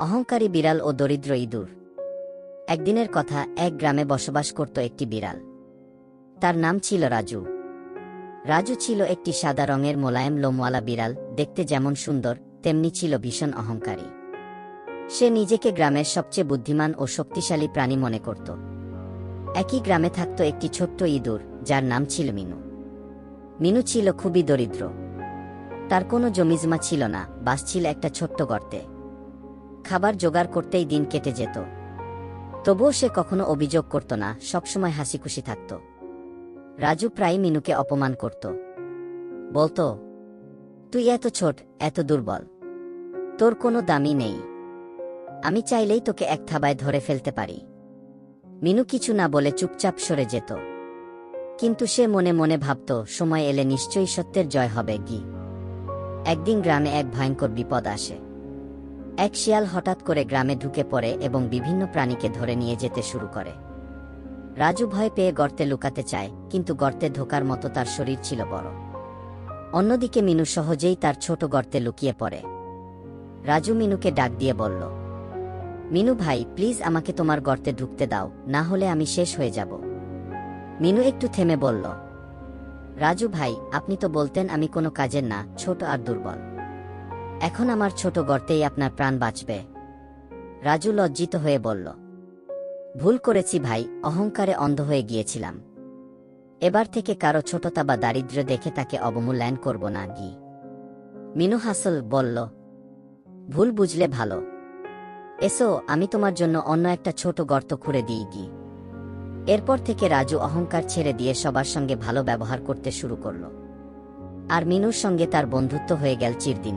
অহংকারী বিড়াল ও দরিদ্র ইঁদুর। একদিনের কথা এক গ্রামে বসবাস করত একটি বিড়াল। তার নাম ছিল রাজু। রাজু ছিল একটি সাদা রঙের মোলায়েম লোমওয়ালা বিড়াল, দেখতে যেমন সুন্দর, তেমনি ছিল ভীষণ অহংকারী। সে নিজেকে গ্রামের সবচেয়ে বুদ্ধিমান ও শক্তিশালী প্রাণী মনে করত। একই গ্রামে থাকত একটি ছোট্ট ইঁদুর, যার নাম ছিল মিনু। মিনু ছিল খুবই দরিদ্র। তার কোনো জমিজমা ছিল না, বাস ছিল একটা ছোট্ট গর্তে। খাবার জোগাড় করতেই দিন কেটে যেত। তবুও সে কখনো অভিযোগ করত না, সবসময় হাসি খুশি থাকত। রাজু প্রায় মিনুকে অপমান করত। বলতো, তুই এত ছোট, এত দুর্বল। তোর কোনো দামি নেই। আমি চাইলেই তোকে এক থাবায় ধরে ফেলতে পারি। মিনু কিছু না বলে চুপচাপ সরে যেত। কিন্তু সে মনে মনে ভাবত, সময় এলে নিশ্চয়ই সত্যের জয় হবে, গি। একদিন গ্রামে এক ভয়ঙ্কর বিপদ আসে। এক শিয়াল হঠাৎ করে গ্রামে ঢুকে পড়ে এবং বিভিন্ন প্রাণীকে ধরে নিয়ে যেতে শুরু করে। রাজু ভয় পেয়ে গর্তে লুকাতে চায়, কিন্তু গর্তে ঢোকার মতো তার শরীর ছিল বড়। অন্যদিকে মিনু সহজেই তার ছোট গর্তে লুকিয়ে পড়ে। রাজু মিনুকে ডাক দিয়ে বলল, মিনু ভাই, প্লিজ আমাকে তোমার গর্তে ঢুকতে দাও, না হলে আমি শেষ হয়ে যাব। মিনু একটু থেমে বলল, রাজু ভাই, আপনি তো বলতেন আমি কোনো কাজের না, ছোট আর দুর্বল। এখন আমার ছোট গর্তেই আপনার প্রাণ বাঁচবে। রাজু লজ্জিত হয়ে বলল, ভুল করেছি ভাই, অহংকারে অন্ধ হয়ে গিয়েছিলাম। এবার থেকে কারও ছোটতা বা দারিদ্র্য দেখে তাকে অবমূল্যায়ন করব না, গি। মিনু হাসল, বলল, ভুল বুঝলে ভালো। এসো, আমি তোমার জন্য অন্য একটা ছোট গর্ত খুঁড়ে দিই, গি। এরপর থেকে রাজু অহংকার ছেড়ে দিয়ে সবার সঙ্গে ভালো ব্যবহার করতে শুরু করল। আর মিনুর সঙ্গে তার বন্ধুত্ব হয়ে গেল চিরদিন